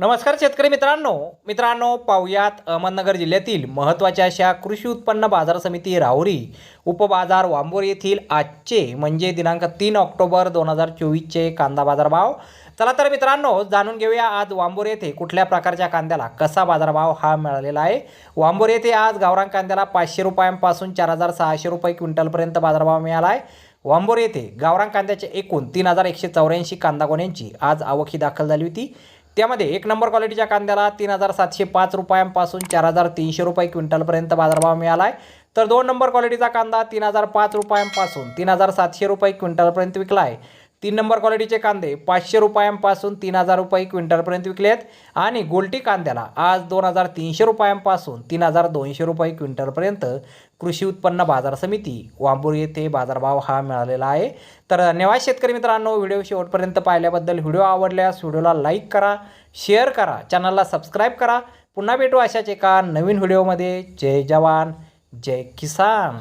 नमस्कार शेतकरी मित्रांनो. मित्रांनो पाहुयात अहमदनगर जिल्ह्यातील महत्त्वाच्या अशा कृषी उत्पन्न बाजार समिती राहुरी उपबाजार वांबोर येथील आजचे म्हणजे दिनांक तीन ऑक्टोबर दोन हजार चोवीसचे कांदा बाजारभाव. चला तर मित्रांनो जाणून घेऊया आज वांबोर येथे कुठल्या प्रकारच्या कांद्याला कसा बाजारभाव हा मिळालेला आहे. वांबोर येथे आज गावरान कांद्याला पाचशे रुपयांपासून चार हजार सहाशे रुपये क्विंटलपर्यंत बाजारभाव मिळाला आहे. वांबोर येथे गावरान कांद्याचे एकूण तीन हजार एकशे चौऱ्याऐंशी कांदा गोण्यांची आज आवक ही दाखल झाली होती. त्यामध्ये एक नंबर क्वालिटीच्या कांद्याला तीन हजार सातशे पाच रुपयांपासून चार हजार तीनशे रुपये क्विंटलपर्यंत बाजारभाव मिळाला आहे तर दोन नंबर क्वालिटीचा कांदा तीन हजार पाच रुपयांपासून तीन हजार सातशे रुपये क्विंटलपर्यंत विकला आहे तीन नंबर क्वालिटीचे कांदे पाचशे रुपयांपासून तीन हजार रुपये क्विंटलपर्यंत विकले आहेत. आणि गोल्टी कांद्याला आज दोन हजार तीनशे रुपयांपासून तीन हजार दोनशे रुपये क्विंटलपर्यंत कृषी उत्पन्न बाजार समिती वांबूर येथे बाजारभाव हा मिळालेला आहे. तर धन्यवाद शेतकरी मित्रांनो व्हिडिओ शेवटपर्यंत पाहिल्याबद्दल व्हिडिओ आवडल्यास व्हिडिओला लाईक करा शेअर करा चॅनलला सबस्क्राईब करा. पुन्हा भेटू अशाच एका नवीन व्हिडिओमध्ये. जय जवान जय किसान.